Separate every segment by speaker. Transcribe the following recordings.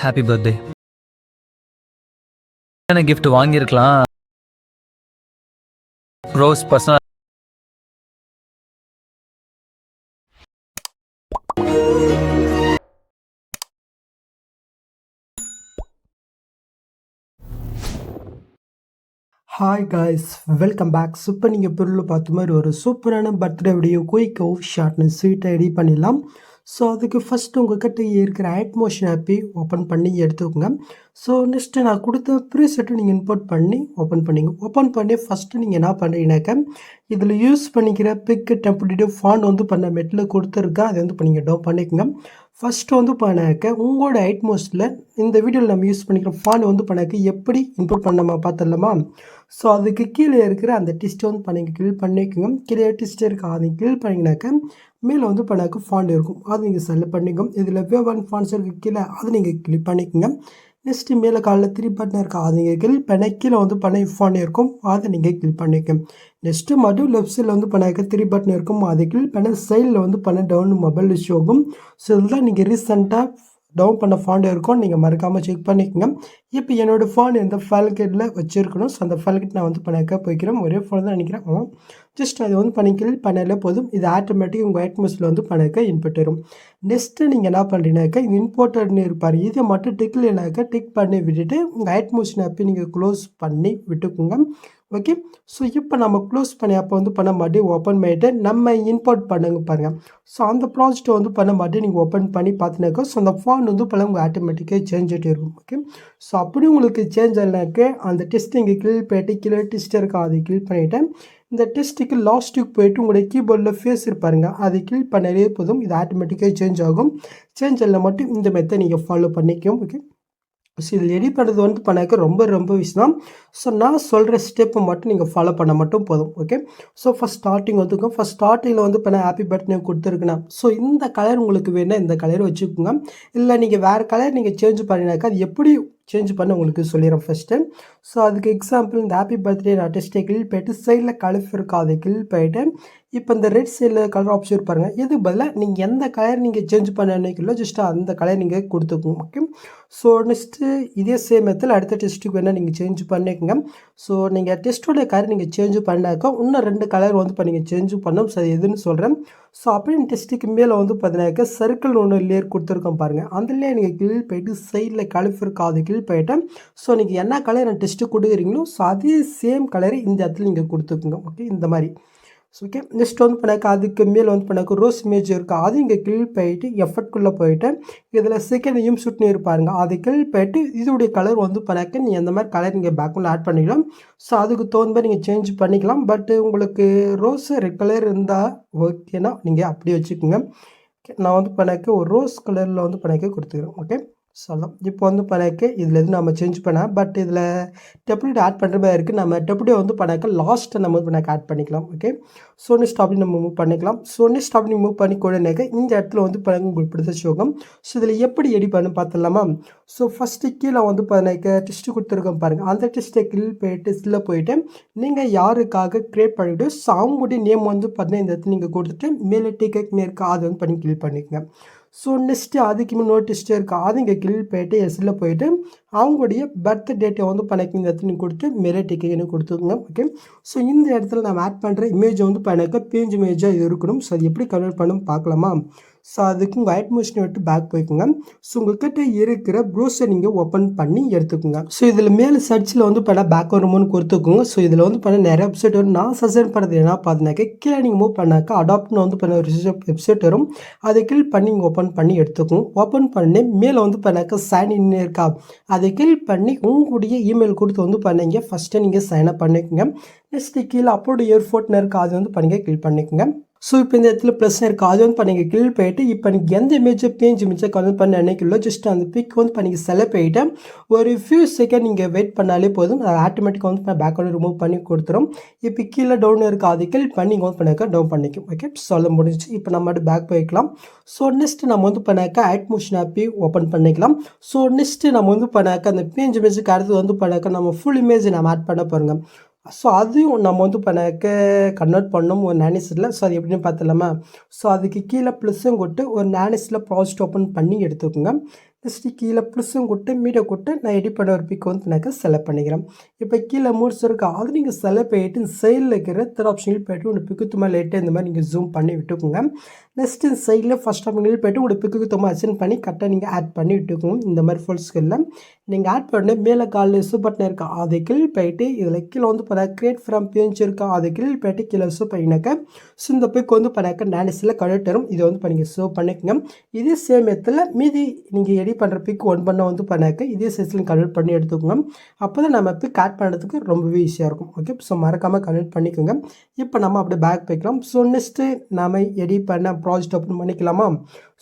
Speaker 1: Happy birthday என்ன gift வாங்கியிருக்கலாம்? Rose personal
Speaker 2: hi guys welcome back super நீங்கள் பொருள் பார்த்த மாதிரி ஒரு சூப்பரான பர்த்டே வீடியோ குயிக்கோ ஷார்ட்னு ஸ்வீட்டாக ரெடி பண்ணிடலாம். ஸோ அதுக்கு ஃபஸ்ட்டு உங்கள்கிட்ட இருக்கிற ஆட்மோஷன் ஆப்பி ஓப்பன் பண்ணி எடுத்துக்கோங்க. ஸோ நெக்ஸ்ட்டு நான் கொடுத்த ப்ரீசெட்டை நீங்கள் இம்போர்ட் பண்ணி ஓப்பன் பண்ணிங்க. ஓப்பன் பண்ணி ஃபஸ்ட்டு நீங்கள் என்ன பண்ணுறீங்கனாக்கா இதில் யூஸ் பண்ணிக்கிற பிக் டெம்பரேட்டிவ் ஃபாண்ட் வந்து பண்ண மெட்டில் கொடுத்துருக்கா அதை வந்து நீங்கள் டவுன் பண்ணிக்கோங்க. ஃபஸ்ட்டு வந்து பண்ணாக்க உங்களோட ஐட்மோஸ்டில் இந்த வீடியோவில் நம்ம யூஸ் பண்ணிக்கிற ஃபாண்ட் வந்து பண்ணாக்க எப்படி இம்ப்ரூவ் பண்ணாமல் பார்த்துடலாமா ஸோ அதுக்கு கீழே இருக்கிற அந்த டிஸ்ட்டை வந்து பண்ணிங்க கிளிக் பண்ணிக்கோங்க கீழே டிஸ்ட் இருக்கு அதை கிளிக் பண்ணிங்கனாக்க மேலே வந்து பண்ணாக்க ஃபாண்ட் இருக்கும். அது நீங்கள் செலக்ட் பண்ணிக்கோங்க. இதில் வேவான் ஃபாண்ட்ஸ் இருக்குது கீழே அதை நீங்கள் கிளிக் பண்ணிக்கோங்க. நெக்ஸ்ட்டு மேலே காலில் த்ரீ பட்டன் இருக்கா? அதை நீங்கள் கிளிக் பண்ண கீழே வந்து பண்ண ஃபாண்ட் இருக்கும். அதை நீங்கள் கிளிக் பண்ணிக்கும் நெக்ஸ்ட்டு மறுபடியும் லெஃப்ட் சைடில் வந்து பண்ணாக்க த்ரீ பட்டன் இருக்கும். அதை கிளிக் பண்ண சைடில் வந்து பண்ண டவுன் மொபைல் ஷோ ஆகும். ஸோ இதுதான் நீங்கள் ரீசெண்டாக டவுன் பண்ண ஃபாண்ட் இருக்கும். நீங்கள் மறக்காமல் செக் பண்ணிக்கோங்க. இப்போ என்னோடய ஃபோன் எந்த ஃபால்கெட்டில் வச்சுருக்கணும். ஸோ அந்த ஃபால்கெட் நான் வந்து பண்ணாக்க போய்க்கிறேன். ஒரே ஃபோன் தான் நினைக்கிறேன். ஜஸ்ட் அது வந்து பண்ணிக்கல் பண்ணல போதும். இது ஆட்டோமேட்டிக் உங்கள் ஐட்மஸில் வந்து பண்ணாக்க இன்புட் வரும் நெக்ஸ்ட்டு நீங்கள் என்ன பண்ணுறீங்கனாக்கா இது இம்போர்ட்டட்னு இருப்பார். இதை மட்டும் டிக்லனாக்கா டிக் பண்ணி விட்டுட்டு உங்கள் ஆட்மோஷன் ஆப்பை நீங்கள் க்ளோஸ் பண்ணி விட்டுக்குங்க. ஓகே ஸோ இப்போ நம்ம க்ளோஸ் பண்ணி அப்போ வந்து பண்ண மாட்டி ஓப்பன் பண்ணிவிட்டு நம்ம இம்போர்ட் பண்ணுங்க பாருங்கள் ஸோ அந்த ப்ராஜெக்ட்டை வந்து பண்ண மாட்டி நீங்கள் ஓப்பன் பண்ணி பார்த்துனாக்கா ஸோ அந்த ஃபோன் வந்து பல உங்கள் ஆட்டோமேட்டிக்காக சேஞ்ச் ஆகிட்டே இருக்கும். ஓகே ஸோ அப்படி உங்களுக்கு சேஞ்ச் ஆகலனாக்க அந்த டெஸ்ட் இங்கே கிளிக் போயிட்டு கீழே டெஸ்ட் இருக்கா அதை கிளிக் பண்ணிவிட்டேன் இந்த டெஸ்ட்டுக்கு லாஸ்ட்டுக்கு போயிட்டு உங்களுடைய கீபோர்டில் ஃபேஸ் இருப்பாருங்க அதை கிளிக் பண்ணாலே போதும். இது ஆட்டோமேட்டிக்காக சேஞ்ச் ஆகும். சேஞ்ச் ஆகல மட்டும் இந்த மெத்தட் நீங்கள் ஃபாலோ பண்ணிக்கும் ஓகே ஸோ இதில் எடிட் பண்ணுறது வந்து பண்ணாக்க ரொம்ப ரொம்ப விஷயம். ஸோ நான் சொல்கிற ஸ்டெப்பை மட்டும் நீங்கள் ஃபாலோ பண்ண மட்டும் போதும் ஓகே ஸோ ஃபஸ்ட் ஸ்டார்டிங் வந்துக்கும் ஃபஸ்ட் ஸ்டார்டிங்கில் வந்து பண்ண ஹாப்பி பர்த்டே கொடுத்துருக்குண்ணா ஸோ இந்த கலர் உங்களுக்கு வேணால் இந்த கலர் வச்சுக்கோங்க. இல்லை நீங்கள் வேறு கலர் நீங்கள் சேஞ்ச் பண்ணினாக்கா அது எப்படி சேஞ்ச் பண்ண உங்களுக்கு சொல்லிடுறேன் ஃபஸ்ட்டு ஸோ அதுக்கு எக்ஸாம்பிள் இந்த ஹாப்பி பர்த்டே ஆர்டிஸ்ட்டை கில் போயிட்டு சைடில் கலர் இருக்கா அதை போயிட்டு இப்போ இந்த ரெட் சைடில் கலர் ஆப்ஷன் பாருங்கள் இது பதிலாக நீங்கள் எந்த கலர் நீங்கள் சேஞ்ச் பண்ண நினைக்கலோ ஜஸ்ட்டு அந்த கலர் நீங்கள் கொடுத்துக்கோங்க ஓகே ஸோ நெக்ஸ்ட்டு இதே சேம் மெத்தில் அடுத்த டெஸ்ட்டுக்கு வேணால் நீங்கள் சேஞ்ச் பண்ணிக்கோங்க. ஸோ நீங்கள் டெஸ்ட்டோட கலர் நீங்கள் சேஞ்ச் பண்ணாக்கா இன்னும் ரெண்டு கலர் வந்து இப்போ நீங்கள் சேஞ்ச் பண்ணோம் சரி எதுன்னு சொல்கிறேன் ஸோ அப்படின்னு டெஸ்ட்டுக்கு மேலே வந்து பார்த்தீங்கன்னாக்கா சர்க்கிள் ஒன்று லேயர் கொடுத்துருக்கோம் பாருங்கள் அந்த லேயர் நீங்கள் கிளில் போயிட்டு சைடில் கலர் இருக்கா அது கிளில் ஸோ நீங்கள் என்ன கலர் டெஸ்ட்டு கொடுக்குறீங்களோ ஸோ அதே சேம் கலரை இந்த இடத்துல நீங்கள் கொடுத்துக்குங்க ஓகே இந்த மாதிரி. ஸோ ஓகே நெக்ஸ்ட் வந்து பண்ணாக்க அதுக்கு மேலே வந்து பண்ணாக்க ரோஸ் இமேஜ் இருக்குது அது இங்கே கிளில் போயிட்டு எஃபர்ட்குள்ளே போயிட்டு இதில் செகண்ட் இம் சுட்னு இருப்பாருங்க. அது கிளில் போயிட்டு இதோடைய கலர் வந்து பண்ணாக்க நீங்கள் எந்த மாதிரி கலர் நீங்கள் பேக்ரவுண்டில் ஆட் பண்ணிக்கலாம் ஸோ அதுக்கு தகுந்த மாதிரி நீங்கள் சேஞ்ச் பண்ணிக்கலாம். பட் உங்களுக்கு ரோஸ் ரெட் கலர் இருந்தால் ஓகேனா நீங்கள் அப்படியே வச்சுக்கோங்க. நான் வந்து பண்ணாக்க ஒரு ரோஸ் கலரில் வந்து பண்ணாக்க கொடுத்துக்கிறேன். ஓகே சொல்லலாம் இப்போ வந்து பணக்கு இதில் எதுவும் நம்ம சேஞ்ச் பண்ண பட் இதில் டெப்யூட் ஆட் பண்ணுற மாதிரி இருக்குது நம்ம டெப்யூட்டை வந்து பண்ணாக்க லாஸ்ட்டை நம்ம வந்து பண்ணாக்க ஆட் பண்ணிக்கலாம் ஓகே ஸோ நெக்ஸ்ட் அப்படி நம்ம மூவ் பண்ணிக்கலாம். ஸோ நெக்ஸ்ட் அப்படி மூவ் பண்ணி கூடனாக்க இந்த இடத்துல வந்து பண்ணாக்க உங்களுக்கு பிடிச்ச ஷோகம் ஸோ இதில் எப்படி எடிட் பண்ணு பார்த்துடலாமா? ஸோ ஃபஸ்ட்டு கீழே வந்து பண்ணாக்க டெஸ்ட்டு கொடுத்துருக்கோம் பாருங்கள் அந்த டெஸ்ட்டை கில் போயிட்டு இதில் போயிட்டு நீங்கள் யாருக்காக க்ரியேட் பண்ணிவிட்டு ஸோ அவங்களுடைய நேம் வந்து பார்த்தீங்கன்னா இந்த இடத்துல நீங்கள் கொடுத்துட்டு மேலே டிக்கெட் நேருக்கு அதை வந்து பண்ணி கிளிக் பண்ணிக்கோங்க. ஸோ நெக்ஸ்ட்டு அதுக்கு முன்னே டெஸ்ட்டு இருக்கா. அது இங்கே கிளிக் போயிட்டு எஸ்ஸில் போயிட்டு அவங்களுடைய பர்த் டேட்டை வந்து பண்ணக்கு இந்த இடத்துல கொடுத்து மேலே டிக்கெட்னு கொடுத்துக்கோங்க ஓகே ஸோ இந்த இடத்துல நம்ம ஆட் பண்ணுற இமேஜ் வந்து பண்ணாக்க பேஞ்சு இமேஜாக இருக்கணும். ஸோ அது எப்படி கன்வெர்ட் பண்ணணும் பார்க்கலாமா? ஸோ அதுக்கு உங்கள் ஐட்மோஷனை விட்டு பேக் போய்க்குங்க. ஸோ உங்கள்கிட்ட இருக்கிற ப்ரௌசர் நீங்கள் ஓப்பன் பண்ணி எடுத்துக்கோங்க. ஸோ இதில் மேலே சர்ச்சில் வந்து பண்ண பேக் வருமோன்னு கொடுத்துக்கோங்க. ஸோ இதில் வந்து பண்ண நிறைய வெப்சைட் வரும். நான் சஜன் பண்ணுறது என்ன பார்த்தினாக்க கீழே நீங்கள் மூவ் பண்ணாக்கா அடாப்ட்னு வந்து பண்ண ஒரு வெப்சைட் வரும். அதை கிளிக் பண்ணி நீங்கள் ஓப்பன் பண்ணி எடுத்துக்கோங்க. ஓப்பன் பண்ணி மேலே வந்து பண்ணாக்கா சைன் இன் இருக்கா? அது கிளிக் பண்ணி உங்களுடைய இமெயில் கொடுத்து வந்து பண்ணீங்க. ஃபஸ்ட்டு நீங்கள் சைன் அப் பண்ணிக்கோங்க. நெக்ஸ்ட்டு கீழே அப்லோடு இயர்ஃபோன் இருக்கா அது வந்து பண்ணிங்க கிளிக் பண்ணிக்கோங்க. ஸோ இப்போ இந்த இடத்துல ப்ளஸ் இருக்குது அது வந்து பண்ணிங்க கிளிக் போயிட்டு இப்போ நீங்கள் எந்த இமேஜை பேஞ்ச் இமேஜை கன்வெர்ட் பண்ண நினைக்கல ஜஸ்ட் அந்த பிக் வந்து பண்ணிங்க செலக்ட் போயிட்டு ஒரு ஃபியூ செகண்ட் நீங்கள் வெயிட் பண்ணாலே போதும். அது ஆட்டோமேட்டிக்காக வந்து பேக்ரவுண்ட் ரிமூவ் பண்ணி கொடுத்துரும். இப்போ கீழே டவுன் இருக்குது அது கிளிக் பண்ணி நீங்கள் வந்து பண்ணாக்க டவுன் பண்ணிக்கும். ஓகே சொல்ல முடிஞ்சு இப்போ நம்ம பேக் போய்க்கலாம். ஸோ நெக்ஸ்ட் நம்ம வந்து பண்ணாக்கா ஆட் மோஷன் ஆப்பி ஓப்பன் பண்ணிக்கலாம். ஸோ நெக்ஸ்ட்டு நம்ம வந்து பண்ணாக்க அந்த பேஞ்ச் இமேஜுக்கு அடுத்து வந்து பண்ணாக்கா நம்ம ஃபுல் இமேஜ் நம்ம ஆட் பண்ண போகிறோங்க ஸோ அதையும் நம்ம வந்து இப்போ எனக்கு கன்வெர்ட் பண்ணணும் ஒரு நேனிஸில் ஸோ அது எப்படின்னு பார்த்துலாமா ஸோ அதுக்கு கீழே ப்ளஸ்ஸும் கொட்டு ஒரு நேனிஸில் ப்ராஜெக்ட் ஓப்பன் பண்ணி எடுத்துக்கோங்க. நெக்ஸ்ட்டு கீழே ப்ளஸ்ஸும் கொடுத்து மீடியா கொடுத்து நான் எடிட் பண்ண ஒரு பிக் வந்து எனக்கு செலக்ட் பண்ணிக்கிறேன். இப்போ கீழே மூட்ஸ் இருக்கா. அது நீங்கள் செலக்ட் பண்ணிட்டு சைடில் இருக்கிற தேர்ட் ஆப்ஷனில் போய்ட்டு ஒன்று பிக்கு தும்மா லேட்டாக இந்த மாதிரி நீங்கள் ஜூம் பண்ணி விட்டுக்கோங்க. நெக்ஸ்ட்டு சைடில் ஃபஸ்ட் ஆப்ஷனில் போய்ட்டு உங்களோட பிக்கு தும்மா அச்சன் பண்ணி கரெக்டாக நீங்கள் ஆட் பண்ணி விட்டுக்கோங்க. இந்த மாதிரி ஃபுல் ஸ்கில்லில் நீங்கள் ஆட் பண்ண மேலே காலில் சூ பட்டன் இருக்கா அது கீழ் போயிட்டு இதில் கீழே வந்து பார்த்தா கிரியேட் ஃப்ரம் பேஞ்ச் இருக்கா அது கீழ் போயிட்டு கீழே சூ பண்ணினாக்க ஸோ இந்த பிக் வந்து பண்ணாக்க நேனஸில் கரெக்ட் வரும் இதை வந்து இப்போ நீங்கள் ஷோ பண்ணிக்கோங்க. இதே சேம் இடத்துல மீதி நீங்கள் எடிட் பண்ணுற பிக் ஒன் பண்ண வந்து பண்ணாக்க இதே சைஸில் கன்வெர்ட் பண்ணி எடுத்துக்கோங்க. அப்போ தான் நம்ம பிக் ஆட் பண்ணுறதுக்கு ரொம்பவே ஈஸியாக இருக்கும். ஓகே ஸோ மறக்காமல் கன்வெர்ட் பண்ணிக்கோங்க. இப்போ நம்ம அப்படியே பேக் போய்க்கலாம். ஸோ நெக்ஸ்ட்டு நம்ம எடிட் பண்ண ப்ராஜெக்ட் ஓப்பன் பண்ணிக்கலாமா?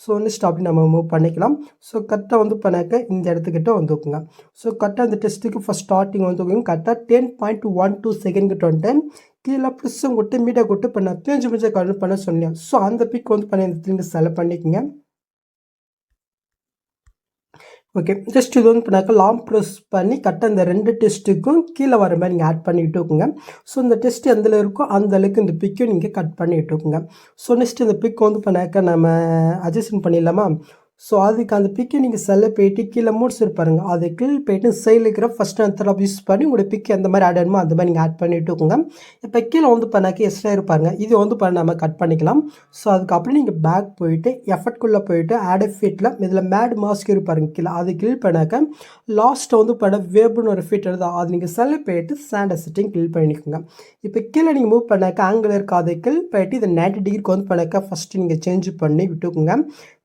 Speaker 2: ஸோ நெக்ஸ்ட் அப்படி நம்ம மூவ் பண்ணிக்கலாம். ஸோ கரெக்டாக வந்து பண்ணாக்க இந்த இடத்துக்கிட்ட வந்துக்குங்க. ஸோ கரெக்டாக இந்த டெஸ்ட்டுக்கு ஃபஸ்ட் ஸ்டார்டிங் வந்து கரெக்டாக ten point one two second கிட்ட வந்துட்டேன் கீழே ப்ளஸ்ஸும் கொட்டு மீடியா கொட்டு பண்ண பேஞ்சு மிஞ்ச கன்வெர்ட் பண்ண சொன்னேன் ஸோ அந்த பிக் வந்து பண்ணி இந்த திரும்பி செலக்ட் பண்ணிக்கோங்க. ஓகே ஜஸ்ட் இது வந்து பண்ணாக்க லாங் ப்ரெஸ் பண்ணி கரெக்டாக இந்த ரெண்டு டெஸ்ட்டுக்கும் கீழே வர மாதிரி நீங்கள் ஆட் பண்ணி இருக்குங்க ஸோ இந்த டெஸ்ட் எந்தில் இருக்கோ அந்த அளவுக்கு இந்த பிக்கும் நீங்கள் கட் பண்ணி இருக்குங்க ஸோ நெக்ஸ்ட் இந்த பிக் வந்து பண்ணாக்க நம்ம அட்ஜஸ்ட் பண்ணிடலாமா? ஸோ அதுக்கு அந்த பிக்கை நீங்கள் செல்ல போயிட்டு கீழே மூட்ஸ் இருப்பாருங்க அதை கீழே போயிட்டு சைடில் இருக்கிற ஃபஸ்ட் அந்த யூஸ் பண்ணி உங்களோட பிக்கை எந்த மாதிரி ஆட் ஆகணுமோ அந்த மாதிரி நீங்கள் ஆட் பண்ணிட்டுக்கோங்க இப்போ கீழே வந்து பண்ணாக்க எக்ஸ்ட்ரா இருப்பாருங்க இது வந்து பண்ண நம்ம கட் பண்ணிக்கலாம். ஸோ அதுக்கப்புறம் நீங்கள் பேக் போயிட்டு எஃபர்ட்குள்ளே போயிட்டு ஆட் ஃபிட்டில் இதில் மேட் மாஸ்க் இருப்பாருங்க கீழே. அது கிளிக் பண்ணாக்க லாஸ்ட்டை வந்து பண்ண வேப்னு ஒரு ஃபிட் எழுதா அது நீங்கள் செல்ல போயிட்டு சாண்டை செட்டிங் கில் பண்ணிக்கோங்க. இப்போ கீழே நீங்கள் மூவ் பண்ணாக்க ஆங்கிள் இருக்காது. அதை போயிட்டு இதை நைன்டி டிகிரிக்கு வந்து பண்ணாக்க ஃபஸ்ட்டு நீங்கள் சேஞ்ச் பண்ணி விட்டுக்கோங்க.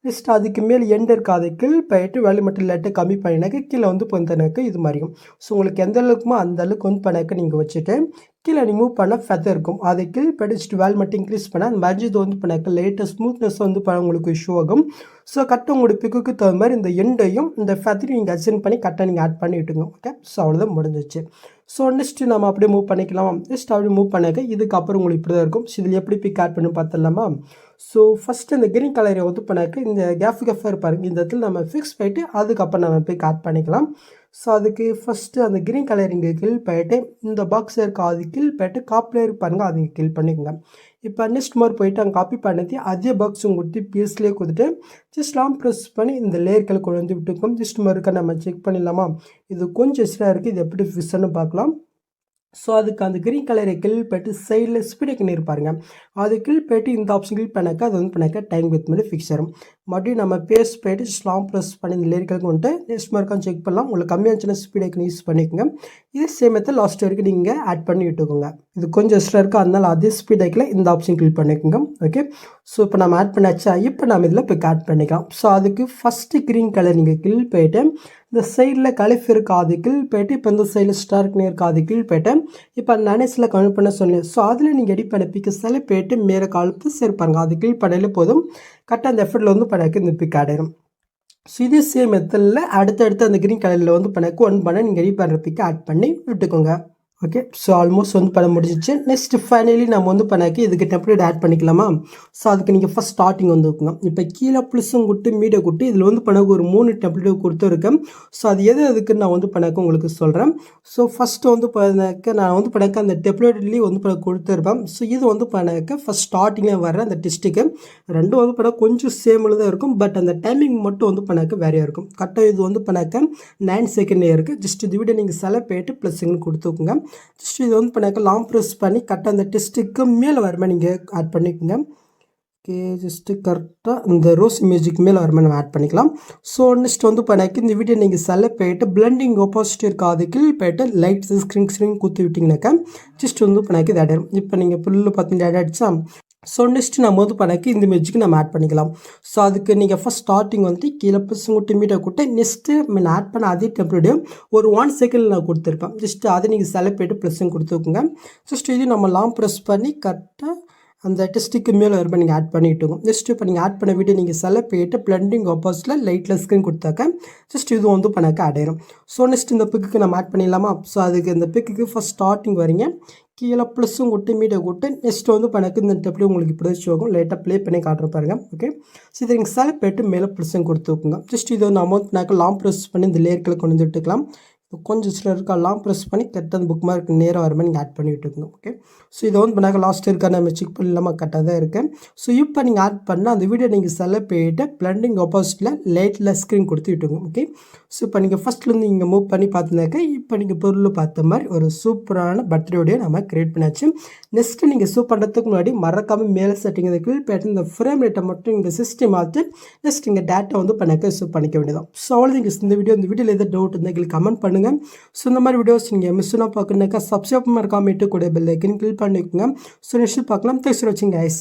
Speaker 2: நெக்ஸ்ட் அதுக்கு மேல் எண்ட் அதை கீழ் போயிட்டு வேல்யூ மட்டும் லைட்டாக கம்மி பண்ணினாக்க கீழே வந்து பொந்தனாக்க இது மாதிரியும். ஸோ உங்களுக்கு எந்த அளவுக்குமோ அந்த அளவுக்கு வந்து பண்ணாக்க நீங்கள் வச்சுட்டு கீழே நீங்கள் மூவ் பண்ணால் ஃபெதர் இருக்கும். அதை கீழ் படிச்சுட்டு வேல் மட்டும் இன்க்ரீஸ் பண்ணால் அந்த மஜித் வந்து பண்ணாக்க லேட்டஸ்ட் ஸ்மூத்னஸ் வந்து பண்ண உங்களுக்கு இஷ்யூ ஆகும். ஸோ கரெக்டாக உங்களோட பிக்குக்கு தகுந்த மாதிரி இந்த எண்டையும் இந்த ஃபெதரையும் நீங்கள் அட்ஜென்ட் பண்ணி கரெக்டாக நீங்கள் ஆட் பண்ணி விட்டுங்க ஓகே ஸோ அவ்வளோதான் முடிஞ்சிச்சு. ஸோ நெக்ஸ்ட்டு நம்ம அப்படியே மூவ் பண்ணிக்கலாம். நெக்ஸ்ட் அப்படியே மூவ் பண்ணாக்க. இதுக்கப்புறம் உங்களுக்கு இப்படி தான் இருக்கும். ஸோ இதில் எப்படி பிக் ஆட் பண்ணி பார்த்துடலாமா? ஸோ ஃபஸ்ட்டு இந்த கிரீன் கலரை ஒத்து பண்ணாக்க இந்த கேஃப் கேஃபாக இருப்பாருங்க. இந்த இடத்துல நம்ம ஃபிக்ஸ் பண்ணிட்டு அதுக்கப்புறம் நம்ம பிக் ஆட் பண்ணிக்கலாம். ஸோ அதுக்கு ஃபஸ்ட்டு அந்த க்ரீன் கலர் இங்கே கில் போயிட்டு இந்த பாக்ஸ் இருக்கா அது கில் போயிட்டு காப்பியில் இருப்பாருங்க அது இங்கே கில் பண்ணிக்கோங்க. இப்போ நெக்ஸ்ட் மாதிரி போயிட்டு அங்கே காப்பி பண்ணி அதே பாக்ஸ் கொடுத்து பீஸ்லேயே கொடுத்துட்டு ஜஸ்ட் லாம் ப்ரெஸ் பண்ணி இந்த லேயர்களை கொண்டு வந்து விட்டுருக்கோம் ஜஸ்ட் மாதிரி நம்ம செக் பண்ணிடலாமா? இது கொஞ்சம் எக்ஸ்ட்ரா இருக்குது இது எப்படி ஃபிஷ்ஷன்னு பார்க்கலாம். ஸோ அதுக்கு அந்த க்ரீன் கலரை கில் போயிட்டு சைடில் ஸ்பீடுக்கு இருப்பாருங்க. அது கில் போயிட்டு இந்த ஆப்ஷன் கிளிக் பண்ணாக்கா அது வந்து பண்ணாக்கா டைம் வித் மாதிரி ஃபிக்ஸ் ஆகும் மறுபடியும் நம்ம பேஸ் போய்ட்டு ஸ்லாம் ப்ரெஸ் பண்ணி இந்த லேரிக்கலுக்கு வந்துட்டு நெக்ஸ்ட் மார்க்காக செக் பண்ணலாம். உங்களுக்கு கம்மியாச்சுன்னா ஸ்பீடுக்கு யூஸ் பண்ணிக்கோங்க. இதே சேம் லாஸ்ட் வரைக்கும் நீங்கள் ஆட் பண்ணி விட்டுக்கோங்க. இது கொஞ்சம் எக்ஸ்ட்ரா இருக்கும் அதனால் அதே ஸ்பீடைக்கில் இந்த ஆப்ஷன் கிளிக் பண்ணிக்கோங்க. ஓகே ஸோ இப்போ நம்ம ஆட் பண்ணாச்சா? இப்போ நம்ம இதில் இப்போ ஆட் பண்ணிக்கலாம். ஸோ அதுக்கு ஃபஸ்ட்டு க்ரீன் கலர் நீங்கள் கில் போயிட்டு இந்த சைடில் கலிஃப் இருக்கா போயிட்டு இப்போ இந்த சைடில் ஸ்டார்க் இருக்கா அது கிள் போயிட்டு இப்போ நனைஸில் கன்வெர்ட் பண்ண சொன்னேன். ஸோ அதில் நீங்கள் எடிட் பண்ண பிக்கஸால் போயிட்டு மேலே காலத்து சேர்ப்பாருங்க அது கீழ் படையில் போதும். கரெக்டாக அந்த எஃபர்ட்டில் வந்து பண்ணாக்க இந்த பிக் ஆடிடும் ஸோ இதே சேம் மெத்தடில் அடுத்தடுத்து அந்த க்ரீன் கலரில் வந்து பண்ணாக்க ஒன் பண்ண நீங்கள் எடிட் பண்ணுற பிக்கை ஆட் பண்ணி விட்டுக்கோங்க. ஓகே ஸோ ஆல்மோஸ்ட் வந்து படம் முடிஞ்சிச்சு. நெக்ஸ்ட் ஃபைனலி நம்ம வந்து பண்ணாக்கி இதுக்கு டெம்ப்ளேட் ஆட் பண்ணிக்கலாமா? ஸோ அதுக்கு நீங்கள் ஃபஸ்ட் ஸ்டார்டிங் வந்து வைக்கங்க இப்போ கீழே ப்ளஸும் கொடுத்து மீடியா கொடுத்து இதில் வந்து பண்ணாக்க ஒரு மூணு டெம்ப்ளேட் கொடுத்துருக்கேன் ஸோ அது எது அதுக்கு நான் வந்து பண்ணாக்க உங்களுக்கு சொல்கிறேன் ஸோ ஃபஸ்ட்டு வந்து பண்ணாக்க நான் வந்து பண்ணாக்க அந்த டெம்ப்ளேட்லேயும் வந்து பண்ண கொடுத்துருப்பேன். ஸோ இது வந்து பண்ணாக்க ஃபஸ்ட் ஸ்டார்டிங்கில் வர அந்த டெஸ்ட்டுக்கு ரெண்டும் வந்து பண்ண கொஞ்சம் சேமில் தான் இருக்கும். பட் அந்த டைமிங் மட்டும் வந்து பண்ணாக்க வேறையாக இருக்கும். கரெக்டாக இது வந்து பண்ணாக்க நைன் செகண்ட் இருக்குது ஜஸ்ட் இது விட நீங்கள் செலக்ட் போயிட்டு ப்ளஸ்ஸுங்கன்னு கொடுத்துக்கோங்க ஜஸ்ட் இது வந்து பண்ணாக்க லாங் ப்ரெஸ் பண்ணி கரெக்டாக அந்த டெஸ்ட்டுக்கு மேலே வரமே நீங்கள் ஆட் பண்ணிக்கோங்க. ஓகே ஜஸ்ட்டு கரெக்டாக இந்த ரோஸ் இமேஜுக்கு மேலே வரமே நம்ம ஆட் பண்ணிக்கலாம். ஸோ நெக்ஸ்ட் வந்து பண்ணாக்க இந்த வீடியோ நீங்கள் செலக்ட் போயிட்டு பிளண்டிங் ஆப்போசிட் இருக்காது கீழ் போயிட்டு லைட் ஸ்க்ரீன் ஸ்க்ரீன் குத்தி விட்டிங்கனாக்கா ஜஸ்ட் வந்து பண்ணாக்க இது ஆட் ஆயிடும் இப்போ நீங்கள் புல்லு பார்த்தீங்கன்னா ஆட் ஆகிடுச்சா ஸோ நெக்ஸ்ட் நம்ம வந்து பண்ணக்கு இந்த இமேஜுக்கு நம்ம ஆட் பண்ணிக்கலாம். ஸோ அதுக்கு நீங்கள் ஃபஸ்ட் ஸ்டார்டிங் வந்து கீழே ப்ளஸ் மீட்டை கூட்ட நெக்ஸ்ட்டு நான் ஆட் பண்ண அதே டெம்ப்ளேட்டையும் ஒரு ஒன் செகண்ட் நான் கொடுத்துருப்பேன். ஜஸ்ட் அதை நீங்கள் செலக்ட் போய்ட்டு ப்ளஸ்ஸும் கொடுத்துக்கோங்க. ஜஸ்ட் இது நம்ம லாம் ப்ரெஸ் பண்ணி கரெக்டாக அந்த டெஸ்ட்டுக்கு மேலே வருமா நீங்கள் ஆட் பண்ணிவிட்டுங்க ஜஸ்ட் இப்போ நீங்கள் ஆட் பண்ண வீடியோ நீங்கள் செலக்ட் போயிட்டு பிளண்டிங் ஆப்போசிட்டில் லைட்டில் ஸ்க்ரீன் கொடுத்தாக்க ஜஸ்ட் இதுவும் வந்து பண்ணாக்க அடையிடும் ஸோ நெக்ஸ்ட் இந்த பிக்குக்கு நம்ம ஆட் பண்ணிடலாமா? ஸோ அதுக்கு இந்த பிக்குக்கு ஃபஸ்ட் ஸ்டார்டிங் வரீங்க. கீழே ப்ளஸ்ஸும் கொட்டு மீட்டை கொட்டு நெக்ஸ்ட் வந்து பண்ணக்கு இந்த டெப்லேயும் உங்களுக்கு இப்படி வச்சு ஆகும். லைட்டாக ப்ளே பண்ணி காட்டுற பாருங்கள் ஓகே ஸோ இதை நீங்கள் செலக்ட் போயிட்டு மேலே ப்ளஸ்ஸும் கொடுத்து வைக்குங்க. ஜஸ்ட் இது வந்து அமௌண்ட் பண்ணாக்க லாங் ப்ரெஸ் பண்ணி இந்த லேயர்களை கொண்டு வந்துட்டுக்கலாம் கொஞ்சம் சில லாங் ப்ரெஸ் பண்ணி கரெக்டாக அந்த புக் மார்க் நேராக வர மாதிரி நீங்கள் ஆட் பண்ணி விட்டுக்கோங்க ஓகே ஸோ இதை வந்து பண்ணாக்க லாஸ்ட் இருக்கா நம்ம செக் பண்ணலாமல் கரெக்டாக தான் இருக்கேன். ஸோ இப்போ நீங்கள் ஆட் பண்ணால் அந்த வீடியோ நீங்கள் செலக்ட் போயிட்டு பிளண்டிங் ஆப்போசிட்டில் லைட்டில் ஸ்க்ரீன் கொடுத்து விட்டுங்க ஓகே ஸோ இப்போ நீங்கள் ஃபஸ்ட்லேருந்து நீங்கள் மூவ் பண்ணி பார்த்துனாக்க இப்போ நீங்கள் பொருள் பார்த்த மாதிரி ஒரு சூப்பரான பர்த்டே வீடியோ நம்ம க்ரியேட் பண்ணாச்சு. நெக்ஸ்ட்டு நீங்கள் சூப் பண்ணுறதுக்கு முன்னாடி மறக்காமல் மேலே செட்டிங் இதை கிளிக் இந்த ஃப்ரேம் ரேட்டை மட்டும் இந்த சிஸ்டம் மாற்றி நெக்ஸ்ட் இங்கே டேட்டா வந்து பண்ணாக்க சூப் பண்ணிக்க வேண்டியதான் ஸோ அவ்வளோ நீங்கள் இந்த வீடியோ இந்த வீடியோவில் எதாவது டவுட் இருந்தால் எங்களுக்கு கமெண்ட் பண்ணுங்கள் பண்ணுங்கள் ஸோ இந்த மாதிரி வீடியோஸ் நீங்கள் மிஸ்ஸுனா பார்க்கணுனாக்கா சப்ஸ்கிரைப் மறக்காமட்டு கூட பெல் ஐக்கன் கிளிக் பண்ணிக்கோங்க. ஸோ நெக்ஸ்ட் பார்க்கலாம். தேங்க்ஸ் ஃபார் வாட்சிங் கைஸ்